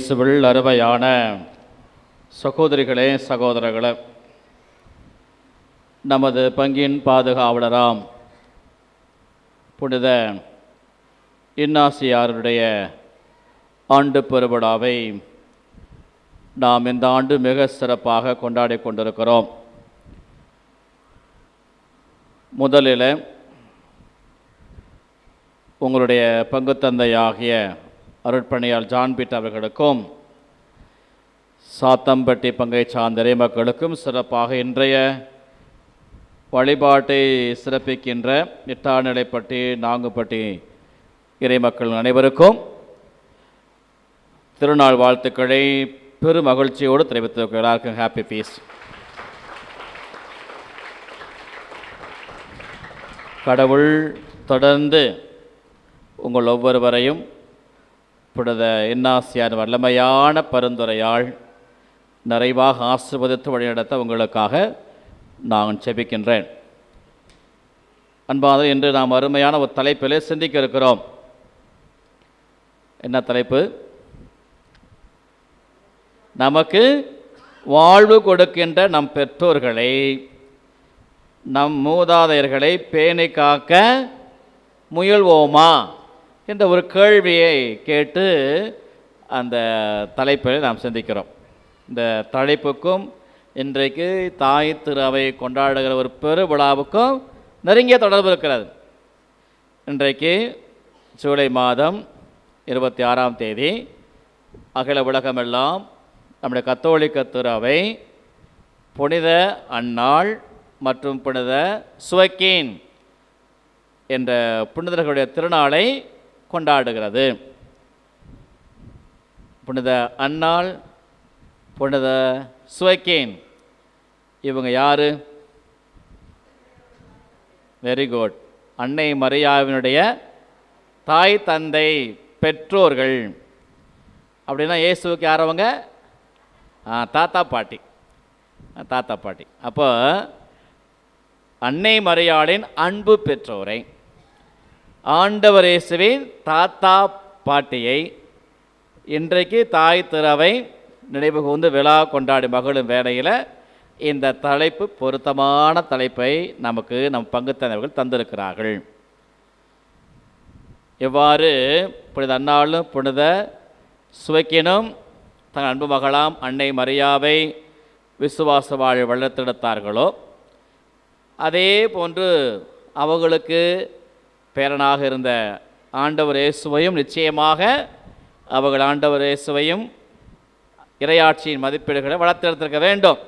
இயேசுவில் அருமையான சகோதரிகளே சகோதரர்களே நமது பங்கின் பாதுகாவலராம் புனித இன்னாசியாருடைய ஆண்டு பெருவிழாவை நாம் இந்த ஆண்டு மிக சிறப்பாக கொண்டாடி கொண்டிருக்கிறோம். முதலில் உங்களுடைய பங்குத்தந்தையாகிய அருட்பணியால் ஜான் பீட் அவர்களுக்கும் சாத்தம்பட்டி பங்கை சார்ந்த மக்களுக்கும் சிறப்பாக இன்றைய வழிபாட்டை சிறப்பிக்கின்ற எட்டாநிலைப்பட்டி நாங்குப்பட்டி இறைமக்கள் அனைவருக்கும் திருநாள் வாழ்த்துக்களை பெரும் மகிழ்ச்சியோடு தெரிவித்து எல்லாருக்கும் ஹாப்பி பீஸ் கடவுள் தொடர்ந்து உங்கள் ஒவ்வொருவரையும் புனித இன்னாசியார் வல்லமையான பரிந்துரையால் நிறைவாக ஆசிர்வதித்து வழிநடத்த உங்களுக்காக நான் செபிக்கின்றேன். அன்பாக இன்று நாம் அருமையான ஒரு தலைப்பிலே சிந்திக்க இருக்கிறோம். என்ன தலைப்பு? நமக்கு வாழ்வு கொடுக்கின்ற நம் பெற்றோர்களை நம் மூதாதையர்களை பேணி காக்க முயல்வோமா? என்ற ஒரு கேள்வியை கேட்டு அந்த தலைப்பை நாம் சிந்திக்கிறோம். இந்த தலைப்புக்கும் இன்றைக்கு தாய் திருவை கொண்டாடுகிற ஒரு பெரு விழாவுக்கும் நெருங்கிய தொடர்பு இருக்கிறது. இன்றைக்கு ஜூலை மாதம் இருபத்தி ஆறாம் தேதி அகில உலகமெல்லாம் நம்முடைய கத்தோலிக்க திரு புனித அன்னாள் மற்றும் புனித சுவக்கீன் என்ற புனிதர்களுடைய திருநாளை கொண்டாடுகிறது. புனித அன்னாள் புனித சுவைக்கேன். இவங்க யார்? வெரி குட் அன்னை மரியாவினுடைய தாய் தந்தை பெற்றோர்கள். அப்படின்னா இயேசுவுக்கு யார் அவங்க? தாத்தா பாட்டி. தாத்தா பாட்டி. அப்போ அன்னை மரியாளின் அன்பு பெற்றோரை. ஆண்டவர் இயேசுவின் தாத்தா பாட்டியை இன்றைக்கு தாய் திறவை நினைவு கூர்ந்து விழா கொண்டாடி மகளும் வேலையில் இந்த தலைப்பு பொருத்தமான தலைப்பை நமக்கு நம் பங்குத்தனவர்கள் தந்திருக்கிறார்கள். எவ்வாறு புனித அன்னாலும் புனித சுவைக்கினும் தன் அன்பு மகளாம் அன்னை மரியாவை விசுவாச வாழ் வளர்த்தெடுத்தார்களோ அதே போன்று அவர்களுக்கு பேரனாக இருந்த ஆண்டவர் இயேசுவையும் நிச்சயமாக அவர்கள் ஆண்டவர் இயேசுவையும் இறையாட்சியின் மதிப்பீடுகளை வளர்த்தெடுத்திருக்க வேண்டும்.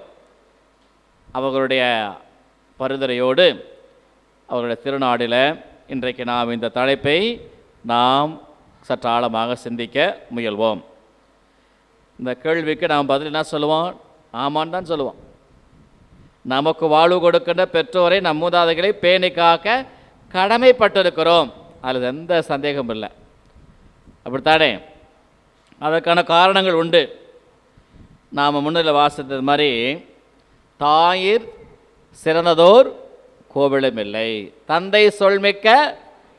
அவர்களுடைய பரிந்துரையோடு அவர்களுடைய திருநாடில் இன்றைக்கு நாம் இந்த தலைப்பை நாம் சற்று ஆழமாக சிந்திக்க முயல்வோம். இந்த கேள்விக்கு நாம் பதில் என்ன சொல்லுவோம்? ஆமான்னு தான் சொல்லுவோம். நமக்கு வாழ்வு கொடுக்கின்ற பெற்றோரை நம் மூதாதைகளை பேணி காக்க கடமைப்பட்டிருக்கிறோம். அதில் எந்த சந்தேகமும் இல்லை. அப்படித்தானே? அதற்கான காரணங்கள் உண்டு. நாம் முன்னில் வாசித்தது மாதிரி தாயிர் சிறந்ததோர் கோவிலும் இல்லை. தந்தை சொல்மிக்க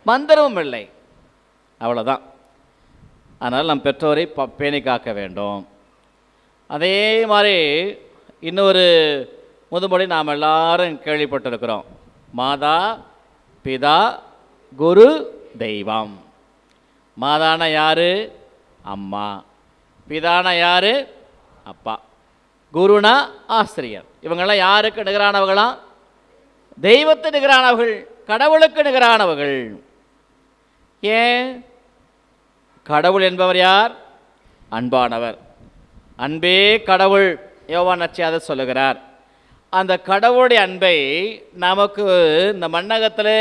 மந்திரமும் இல்லை. அவ்வளோதான் அதனால் நம் பெற்றோரை ப பேணி காக்க வேண்டும். அதே மாதிரி இன்னொரு முதுமொழி நாம் எல்லாரும் கேள்விப்பட்டிருக்கிறோம். மாதா பிதா குரு தெய்வம். மாதான யாரு? அம்மா. பிதான யாரு? அப்பா. குருனா ஆசிரியர். இவங்கெல்லாம் யாருக்கு நிகரானவர்களாம் தெய்வத்து நிகரானவர்கள் கடவுளுக்கு நிகரானவர்கள். ஏன்? கடவுள் என்பவர் யார்? அன்பானவர். அன்பே கடவுள். யோவான் நச்சியாத சொல்லுகிறார். அந்த கடவுளுடைய அன்பை நமக்கு இந்த மண்ணகத்தில்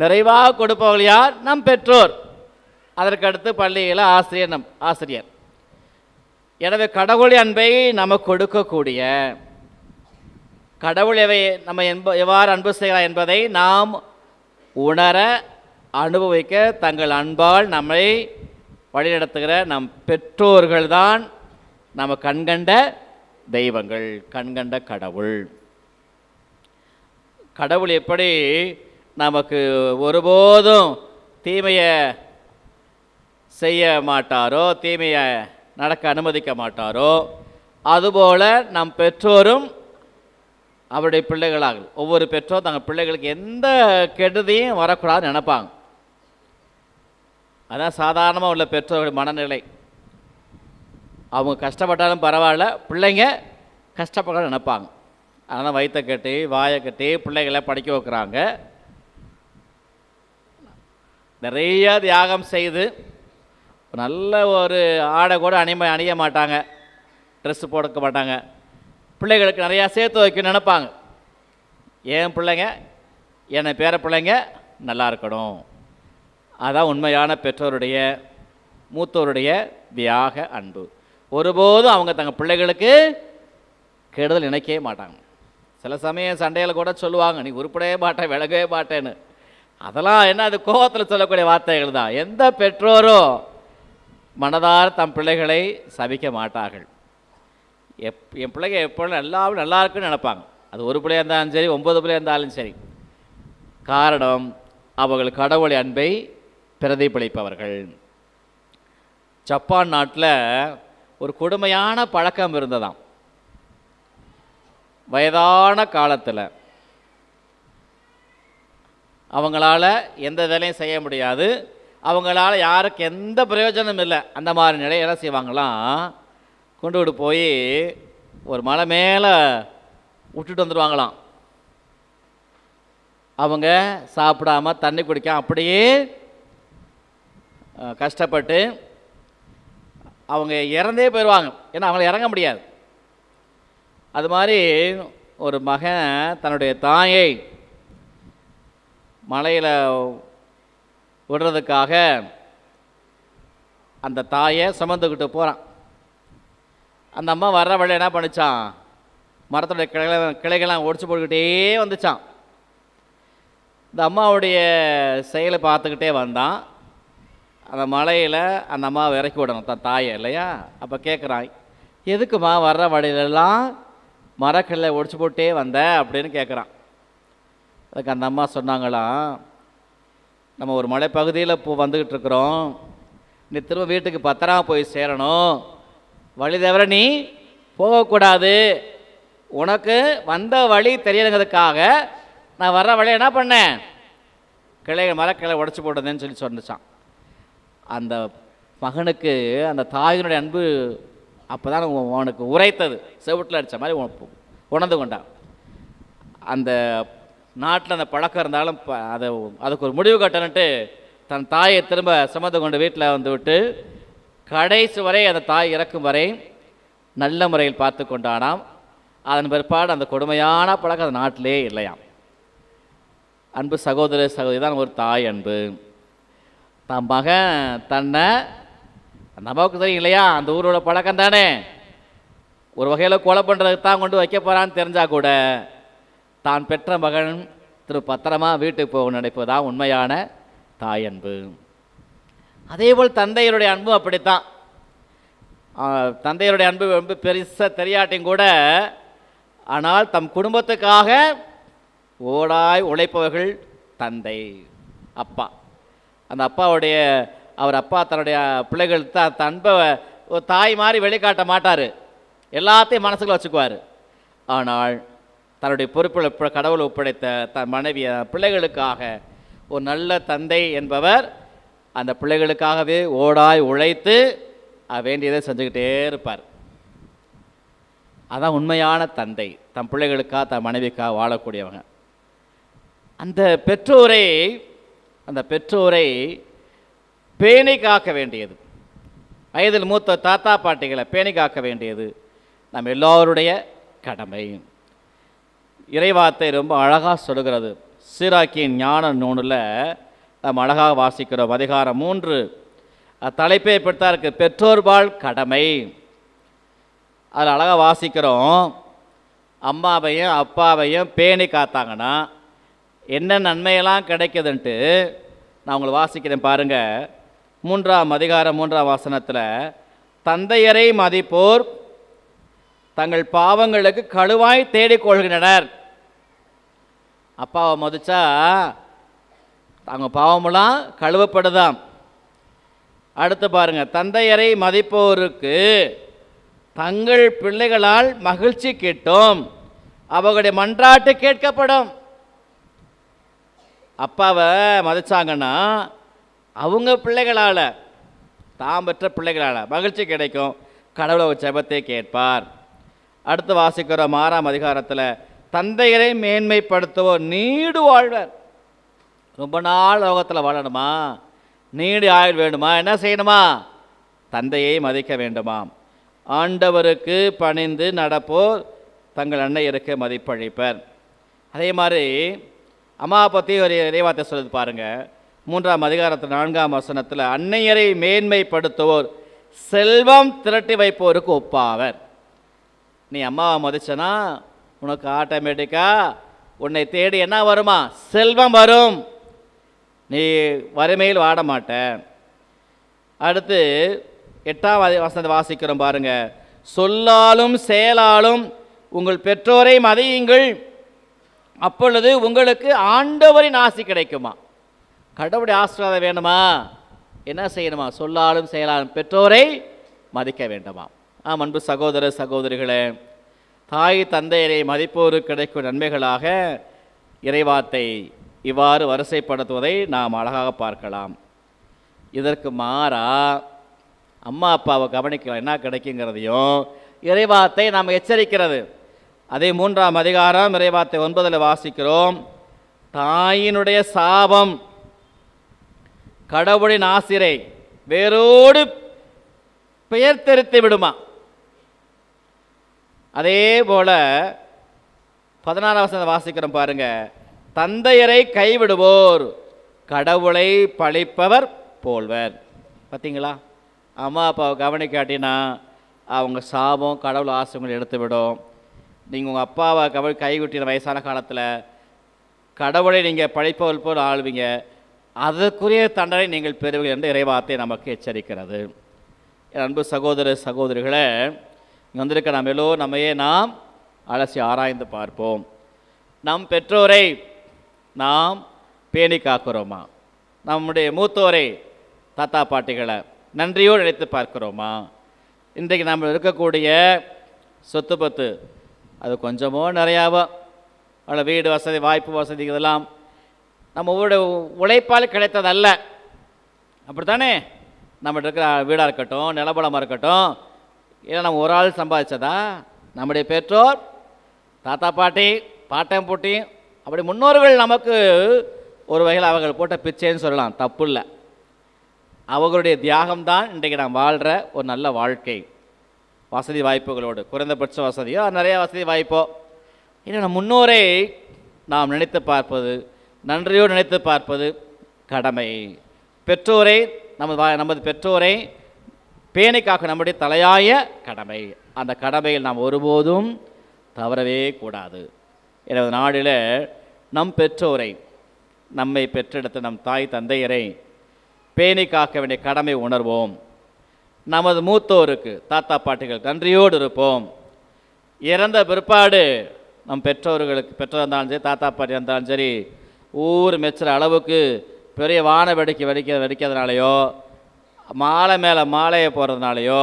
நிறைவாக கொடுப்பவர்கள் யார்? நம் பெற்றோர். அதற்கடுத்து பள்ளியில் ஆசிரியர் நம் ஆசிரியர். எனவே கடவுளுடைய அன்பை நமக்கு கொடுக்கக்கூடிய கடவுள் எவை நம்ம என்ப எவ்வாறு அன்பு செய்கிறார் என்பதை நாம் உணர அனுபவிக்க தங்கள் அன்பால் நம்மை வழிநடத்துகிற நம் பெற்றோர்கள்தான் நம்ம கண்கண்ட தெய்வங்கள் கண்கண்ட கடவுள். கடவுள் எப்படி நமக்கு ஒருபோதும் தீமையை செய்ய மாட்டாரோ தீமையை நடக்க அனுமதிக்க மாட்டாரோ அதுபோல் நம் பெற்றோரும் அவருடைய பிள்ளைகளாக ஒவ்வொரு பெற்றோர் தங்கள் பிள்ளைகளுக்கு எந்த கெடுதியும் வரக்கூடாதுன்னு நினைப்பாங்க. அதான் சாதாரணமாக உள்ள பெற்றோர்கள் மனநிலை. அவங்க கஷ்டப்பட்டாலும் பரவாயில்ல. பிள்ளைங்க கஷ்டப்பட நினைப்பாங்க. அதனால் வயிற்ற கட்டி வாயை கட்டி பிள்ளைகளை படிக்க வைக்கிறாங்க. நிறைய தியாகம் செய்து நல்ல ஒரு ஆடை கூட அணிம அணிய மாட்டாங்க. ட்ரெஸ்ஸு போடக்க மாட்டாங்க. பிள்ளைகளுக்கு நிறையா சேர்த்து வைக்க நினைப்பாங்க. என் பிள்ளைங்க? என்னை பேர பிள்ளைங்க நல்லா இருக்கணும். அதான் உண்மையான பெற்றோருடைய மூத்தோருடைய தியாக அன்பு. ஒருபோதும் அவங்க தங்கள் பிள்ளைகளுக்கு கெடுதல் நினைக்கவே மாட்டாங்க. சில சமயம் சண்டையில் கூட சொல்லுவாங்க நீ உருப்படவே மாட்டேன் விலகவே மாட்டேன்னு. அதெல்லாம் என்ன அது கோபத்தில் சொல்லக்கூடிய வார்த்தைகள் தான். எந்த பெற்றோரும் மனதார் தம் பிள்ளைகளை சபிக்க மாட்டார்கள். எப் என் பிள்ளைங்க எப்பொழுதும் எல்லாரும் நல்லா இருக்குன்னு நினைப்பாங்க. அது ஒரு பிள்ளையாக இருந்தாலும் சரி ஒம்பது பிள்ளையாக இருந்தாலும் சரி. காரணம் அவர்கள் கடவுளை அன்பை பிரதிபலிப்பவர்கள். ஜப்பான் நாட்டில் ஒரு கொடுமையான பழக்கம் இருந்ததாம். வயதான காலத்தில் அவங்களால எந்த வேலையும் செய்ய முடியாது. அவங்களால யாருக்கு எந்த பிரயோஜனமும் இல்லை. அந்த மாதிரி நிலையெல்லாம் என்ன செய்வாங்களாம் கொண்டு விட்டு போய் ஒரு மலை மேலே விட்டுட்டு வந்துடுவாங்களாம் அவங்க சாப்பிடாம தண்ணி குடிக்காம அப்படியே கஷ்டப்பட்டு அவங்க இறந்தே போயிடுவாங்க ஏன்னா அவங்கள இறங்க முடியாது. அது மாதிரி ஒரு மகன் தன்னுடைய தாயை மலையில் விடுறதுக்காக அந்த தாயை சுமந்துக்கிட்டு போகிறான் அந்த அம்மா வர்ற வழி என்ன பண்ணிச்சான்? மரத்துடைய கிளை கிளைகள்லாம் ஒடிச்சு போட்டுக்கிட்டே வந்துச்சான். இந்த அம்மாவுடைய செயலை பார்த்துக்கிட்டே வந்தான். அந்த மலையில் அந்த அம்மாவை இறக்கி விடணும் தன் தாயை இல்லையா? அப்போ கேட்குறான் எதுக்குமா வர்ற வழியிலெல்லாம் மரக்கல்லை ஒடிச்சு போட்டே வந்த? அப்படின்னு கேட்குறான் அதுக்கு அந்த அம்மா சொன்னாங்களாம் நம்ம ஒரு மலைப்பகுதியில் இப்போ வந்துக்கிட்டு இருக்கிறோம். நீ திரும்ப வீட்டுக்கு பத்திரமா போய் சேரணும். வழி தவிர நீ போகக்கூடாது. உனக்கு வந்த வழி தெரியணுங்கிறதுக்காக நான் வர்ற வழியை என்ன பண்ணேன்? கிளைகள் மரக்கிளை உடச்சி போட்டதுன்னு சொல்லி சொன்னிச்சான். அந்த மகனுக்கு அந்த தாயினுடைய அன்பு அப்போ தான் அவனுக்கு உரைத்தது. செவட்டில் அடித்த மாதிரி உணர்ந்து கொண்டான். அந்த நாட்டில் அந்த பழக்கம் இருந்தாலும் ப- அதை அதுக்கு ஒரு முடிவு கட்டணுன்ட்டு தன் தாயை திரும்ப சுமந்து கொண்டு வீட்டில் வந்து விட்டு கடைசி வரை அந்த தாய் இறக்கும் வரை நல்ல முறையில் பார்த்து கொண்டானாம். அதன் பிற்பாடு அந்த கொடுமையான பழக்கம் அந்த நாட்டிலே இல்லையாம். அன்பு சகோதர சகோதரி தான் ஒரு தாய் அன்பு. தன் மகன் தன்னை நமக்கு தெரியும் இல்லையா? அந்த ஊரோட பழக்கம் தானே. ஒரு வகையில் கொலை பண்ணுறதுக்கு தான் கொண்டு வைக்க போகிறான்னு தெரிஞ்சால் கூட தான் பெற்ற மகன் திரு பத்திரமா வீட்டுக்கு போக நினைப்பதுதான் உண்மையான தாய் அன்பு அதேபோல் தந்தையருடைய அன்பும் அப்படித்தான். தந்தையருடைய அன்பு ரொம்ப பெருசாக தெரியாட்டியும் கூட ஆனால் தம் குடும்பத்துக்காக ஓடாய் உழைப்பவர்கள் தந்தை அப்பா. அந்த அப்பாவுடைய அவர் அப்பா தன்னுடைய பிள்ளைகள் தான் அன்பை ஒரு தாய் மாதிரி வெளிக்காட்ட மாட்டார். எல்லாத்தையும் மனசுக்குள்ள வச்சுக்குவார். ஆனால் தன்னுடைய பொறுப்பில் கடவுள் ஒப்படைத்த தன் மனைவி பிள்ளைகளுக்காக ஒரு நல்ல தந்தை என்பவர் அந்த பிள்ளைகளுக்காகவே ஓடாய் உழைத்து வேண்டியதை செஞ்சுக்கிட்டே இருப்பார். அதான் உண்மையான தந்தை. தன் பிள்ளைகளுக்காக தன் மனைவிக்காக வாழக்கூடியவங்க. அந்த பெற்றோரை அந்த பெற்றோரை பேணி காக்க வேண்டியது. வயதில் மூத்த தாத்தா பாட்டிகளை பேணி காக்க வேண்டியது நம்ம எல்லோருடைய கடமை. இறைவார்த்தை ரொம்ப அழகாக சொல்கிறது சீராக்கியின் ஞான நூலில் நம்ம அழகாக வாசிக்கிறோம். அதிகாரம் மூன்று. தலைப்பே இப்படித்தான் இருக்குது பெற்றோர்பால் கடமை. அதில் அழகாக வாசிக்கிறோம். அம்மாவையும் அப்பாவையும் பேணி காத்தாங்கன்னா என்ன நன்மையெல்லாம் கிடைக்குதுன்ட்டு நான் உங்களை வாசிக்கிறேன் பாருங்கள் மூன்றாம் அதிகாரம் மூன்றாம் வாசனத்தில் தந்தையரை மதிப்போர் தங்கள் பாவங்களுக்கு கழுவாய் தேடிக் கொள்கின்றனர். அப்பாவை மதிச்சா அவங்க பாவமெல்லாம் கழுவப்படுதாம். அடுத்து பாருங்கள் தந்தையரை மதிப்போருக்கு தங்கள் பிள்ளைகளால் மகிழ்ச்சி கிட்டும் அவர்களுடைய மன்றாட்டு கேட்கப்படும். அப்பாவை மதித்தாங்கன்னா அவங்க பிள்ளைகளால் தாம் பெற்ற பிள்ளைகளால் மகிழ்ச்சி கிடைக்கும். கடவுளை ஒரு கேட்பார். அடுத்து வாசிக்கிற ஆறாம் அதிகாரத்தில் தந்தையரை மேன்மைப்படுத்துவோர் நீடு வாழ்வர். ரொம்ப நாள் லோகத்தில் வாழணுமா? நீடு ஆயுள் வேண்டுமா? என்ன செய்யணுமா? தந்தையை மதிக்க வேண்டுமாம். ஆண்டவருக்கு பணிந்து நடப்போர் தங்கள் அன்னையருக்கு மதிப்பளிப்பர். அதே மாதிரி அம்மா பற்றி ஒரு இறைவார்த்தை சொல்லுது பாருங்க. மூன்றாம் அதிகாரத்தில் நான்காம் வசனத்தில் அன்னையரை மேன்மைப்படுத்துவோர் செல்வம் திரட்டி வைப்போருக்கு ஒப்பாவர். நீ அம்மாவை மதிச்சனா உனக்கு ஆட்டோமேட்டிக்காக உன்னை தேடி என்ன வருமா? செல்வம் வரும். நீ வறுமையில் வாட மாட்ட. அடுத்து எட்டாம் வசனத்தை வாசிக்கிறோம் பாருங்கள் சொல்லாலும் செயலாலும் உங்கள் பெற்றோரை மதியுங்கள். அப்பொழுது உங்களுக்கு ஆண்டவரின் ஆசி கிடைக்குமா? கடவுளுடைய ஆசீர்வாதம் வேணுமா என்ன செய்யணுமா? சொல்லாலும் செயலாலும் பெற்றோரை மதிக்க வேண்டுமா? ஆம் அன்பு சகோதர சகோதரிகளே தாய் தந்தையரை மதிப்போரு கிடைக்கும் நன்மைகளாக இறைவார்த்தை இவ்வாறு வரிசைப்படுத்துவதை நாம் அழகாக பார்க்கலாம். இதற்கு மாறா அம்மா அப்பாவை கவனிக்கலாம். என்ன கிடைக்குங்கிறதையும் இறைவார்த்தை நாம் எச்சரிக்கிறது. அதே மூன்றாம் அதிகாரம் இறைவார்த்தை ஒன்பதில் வாசிக்கிறோம். தாயினுடைய சாபம் கடவுளின் ஆசிரை வேரோடு பெயர் தெரித்து விடுமா? அதே போல பதினாறாம் வசனத்தை வாசிக்கிறோம் பாருங்க. தந்தையரை கைவிடுவோர் கடவுளை பழிப்பவர் போல்வர். பார்த்தீங்களா அம்மா அப்பாவை கவனிக்காட்டினா அவங்க சாபம் கடவுள் ஆசிரியங்களை எடுத்து விடும். நீங்கள் உங்கள் அப்பாவை கவ கைவிட்டின வயசான காலத்தில் கடவுளை நீங்கள் பழிப்பவர் போல் ஆளுவீங்க. அதற்குரிய தண்டனை நீங்கள் பெறுவீர்கள் என்று இறைவார்த்தை நமக்கு எச்சரிக்கிறது. என் அன்பு சகோதர சகோதரிகளை இங்கே வந்திருக்க நாம் எல்லோரும் நம்மையே நாம் அலசி ஆராய்ந்து பார்ப்போம். நம் பெற்றோரை நாம் பேணி காக்கிறோமா? நம்முடைய மூத்தோரை தாத்தா பாட்டிகளை நன்றியோடு நினைத்து பார்க்கிறோமா? இன்றைக்கு நம்ம இருக்கக்கூடிய சொத்து பத்து அது கொஞ்சமோ நிறையாவோ அவ்வளோ வீடு வசதி வாய்ப்பு வசதி இதெல்லாம் நம்ம ஊட உழைப்பால் கிடைத்ததல்ல. அப்படித்தானே? நம்மகிட்ட இருக்கிற வீடாக இருக்கட்டும் நிலபலமாக இருக்கட்டும் இல்லை நம்ம ஒரு ஆள் சம்பாதிச்சதா? நம்முடைய பெற்றோர் தாத்தா பாட்டி பாட்டம் பூட்டி அப்படி முன்னோர்கள் நமக்கு ஒரு வகையில் அவர்கள் போட்ட பிச்சைன்னு சொல்லலாம் தப்பு இல்லை. அவர்களுடைய தியாகம்தான் இன்றைக்கு நாம் வாழ்கிற ஒரு நல்ல வாழ்க்கை. வசதி வாய்ப்புகளோடு. குறைந்தபட்ச வசதியோ நிறைய வசதி வாய்ப்போ. இல்லை நம் முன்னோரை நாம் நினைத்து பார்ப்பது நன்றியோடு நினைத்து பார்ப்பது கடமை. பெற்றோரை நமது வா- நமது பெற்றோரை பேணி காக்க நம்முடைய தலையாய கடமை. அந்த கடமையில் நாம் ஒருபோதும் தவறவே கூடாது. எனது நாடில் நம் பெற்றோரை நம்மை பெற்றெடுத்த நம் தாய் தந்தையரை பேணி காக்க வேண்டிய கடமை உணர்வோம். நமது மூத்தோருக்கு தாத்தா பாட்டிகள் நன்றியோடு இருப்போம். இறந்த பிற்பாடு நம் பெற்றோர்களுக்கு பெற்றோர் இருந்தாலும் சரி தாத்தா பாட்டி இருந்தாலும் சரி ஊர் மெச்சுற அளவுக்கு பெரிய வான வெடிக்க வெடிக்க வெடிக்கிறதுனாலையோ மாலை மேலே மாலையை போடுறதுனாலையோ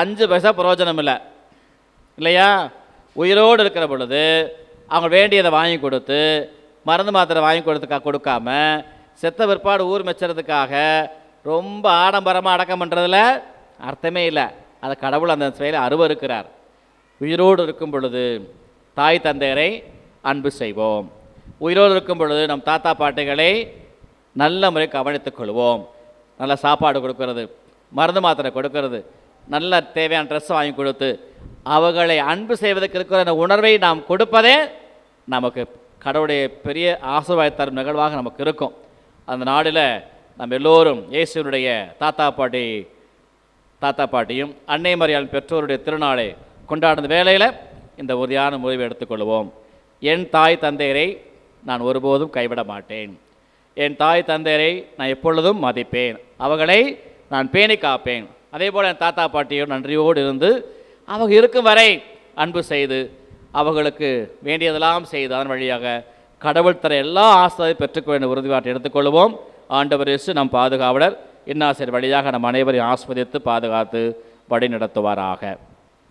அஞ்சு பைசா பிரயோஜனம் இல்லை. இல்லையா? உயிரோடு இருக்கிற பொழுது அவங்க வேண்டியதை வாங்கி கொடுத்து மருந்து மாத்திரை வாங்கி கொடுத்துக்கா கொடுக்காம செத்த பிற்பாடு ஊர் மெச்சுறதுக்காக ரொம்ப ஆடம்பரமாக அடக்கம் பண்ணுறதுல அர்த்தமே இல்லை. அதை கடவுள் அந்த செயலை அருவருக்கிறார். உயிரோடு இருக்கும் பொழுது தாய் தந்தையரை அன்பு செய்வோம். உயிரோடு இருக்கும் பொழுது நம் தாத்தா பாட்டிகளை நல்ல முறை கவனித்துக் கொள்வோம். நல்ல சாப்பாடு கொடுக்கறது மருந்து மாத்திரை கொடுக்கறது நல்ல தேவையான ட்ரெஸ் வாங்கி கொடுத்து அவர்களை அன்பு செய்வதற்கு இருக்கிற அந்த உணர்வை நாம் கொடுப்பதே நமக்கு கடவுளுடைய பெரிய ஆசீர்வாத தரும் நிகழ்வாக நமக்கு இருக்கும். அந்த நாளில் நம்ம எல்லோரும் இயேசுனுடைய தாத்தா பாட்டி தாத்தா பாட்டியும் அன்னை மரியாள் பெற்றோருடைய திருநாளை கொண்டாடுற வேளையில் இந்த உறுதியான முடிவை எடுத்துக்கொள்வோம். என் தாய் தந்தையரை நான் ஒருபோதும் கைவிட மாட்டேன். என் தாய் தந்தையரை நான் எப்பொழுதும் மதிப்பேன். அவர்களை நான் பேணி காப்பேன். அதே போல் என் தாத்தா பாட்டியும் நன்றியோடு இருந்து அவங்க இருக்கும் வரை அன்பு செய்து அவர்களுக்கு வேண்டியதெல்லாம் செய்து அதன் வழியாக கடவுள் தர எல்லா ஆசிரியரை பெற்றுக்கொள்ள வேண்டிய உறுதிப்பாட்டை எடுத்துக்கொள்வோம். ஆண்டவர் இயேசு நம் பாதுகாவலர். இன்னாசர் வழியாக நம் அனைவரையும் ஆஸ்வதித்து பாதுகாத்து வழி நடத்துவாராக